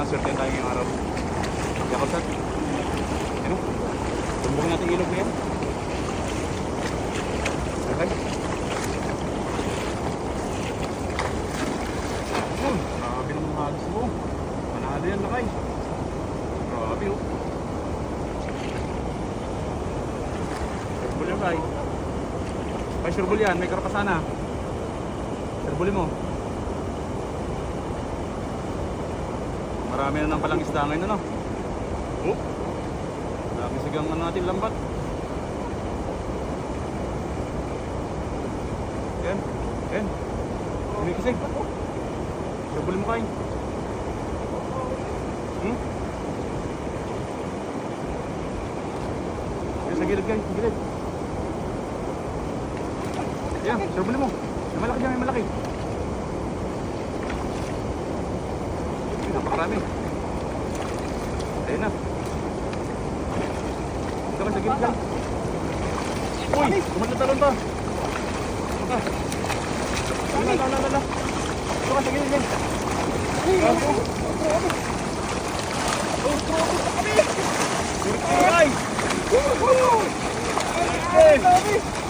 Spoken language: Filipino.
Sana, swerte tayo ngayong araw. Yakot sir. Ano? Tumbugin natin ilog na yan. Okay. Yun, grabe naman hagis mo. Panalo yan, lakay. Grabe oh. Surbol yan, kay. Kay surbol yan, may karapasana. Surbulin mo. Marami na nang palang isda ngayon, ano? Oh. Marami sigang ano natin lambat. Yan. Yan. Hindi kasi. Surbulin mo kain. Hmm? Yan, sa gilid kayo, gilid. Yan, surbulin mo. Malaki dyan, Ay, Napakarami. Ayun na. Dito ka sa gilid dyan. Uy! Kumatalon pa. Ito ka. Lala, lala, lala. Ito ka sa gilid dyan. Gago. Oh, grabe sa kami. Ay! Woo! Ay! Gago siya.